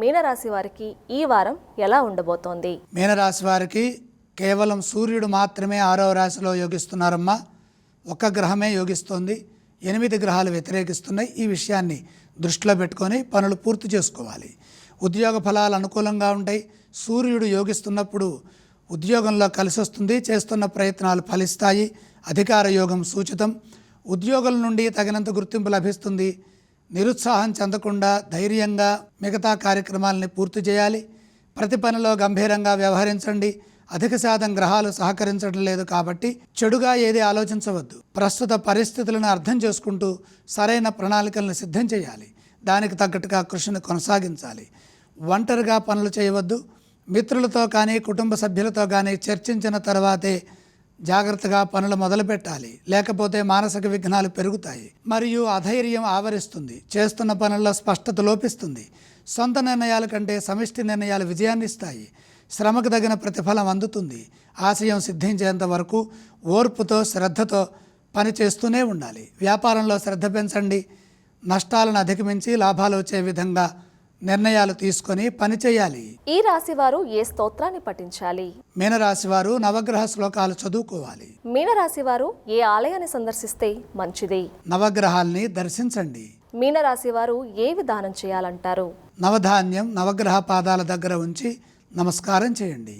మీనరాశి వారికి ఈ వారం ఎలా ఉండబోతోంది? మీనరాశి వారికి కేవలం సూర్యుడు మాత్రమే ఆరవ రాశిలో యోగిస్తున్నారమ్మా. ఒక్క గ్రహమే యోగిస్తోంది. ఎనిమిది గ్రహాలు వ్యతిరేకిస్తున్నాయి. ఈ విషయాన్ని దృష్టిలో పెట్టుకొని పనులు పూర్తి చేసుకోవాలి. ఉద్యోగ ఫలాలు అనుకూలంగా ఉంటాయి. సూర్యుడు యోగిస్తున్నప్పుడు ఉద్యోగంలో కలిసి వస్తుంది చేస్తున్న ప్రయత్నాలు ఫలిస్తాయి. అధికార యోగం సూచితం. ఉద్యోగుల నుండి తగినంత గుర్తింపు లభిస్తుంది. నిరుత్సాహం చెందకుండా ధైర్యంగా మిగతా కార్యక్రమాలని పూర్తి చేయాలి. ప్రతి పనిలో గంభీరంగా వ్యవహరించండి. అధిక శాతం గ్రహాలు సహకరించడం లేదు కాబట్టి చెడుగా ఏది ఆలోచించవద్దు. ప్రస్తుత పరిస్థితులను అర్థం చేసుకుంటూ సరైన ప్రణాళికలను సిద్ధం చేయాలి. దానికి తగ్గట్టుగా కృషిని కొనసాగించాలి. ఒంటరిగా పనులు చేయవద్దు. మిత్రులతో కానీ కుటుంబ సభ్యులతో కానీ చర్చించిన తర్వాతే జాగ్రత్తగా పనులు మొదలుపెట్టాలి. లేకపోతే మానసిక విఘ్నాలు పెరుగుతాయి. మరియు అధైర్యం ఆవరిస్తుంది. చేస్తున్న పనుల్లో స్పష్టత లోపిస్తుంది. సొంత నిర్ణయాల కంటే సమిష్టి నిర్ణయాలు విజయాన్ని ఇస్తాయి. శ్రమకు తగిన ప్రతిఫలం అందుతుంది. ఆశయం సిద్ధించేంత వరకు ఓర్పుతో శ్రద్ధతో పని చేస్తూనే ఉండాలి. వ్యాపారంలో శ్రద్ధ పెంచండి. నష్టాలను అధిగమించి లాభాలు వచ్చే విధంగా నిర్ణయాలు తీసుకొని పని చేయాలి. ఈ రాశి వారు ఏ స్తోత్రాన్ని పఠించాలి? మీనరాశి వారు నవగ్రహ శ్లోకాలు చదువుకోవాలి. మీనరాశి వారు ఏ ఆలయాన్ని సందర్శిస్తే మంచిది? నవగ్రహాల్ని దర్శించండి. మీనరాశి వారు ఏ విధానం చేయాలంటారు? నవధాన్యం నవగ్రహ పాదాల దగ్గర ఉంచి నమస్కారం చేయండి.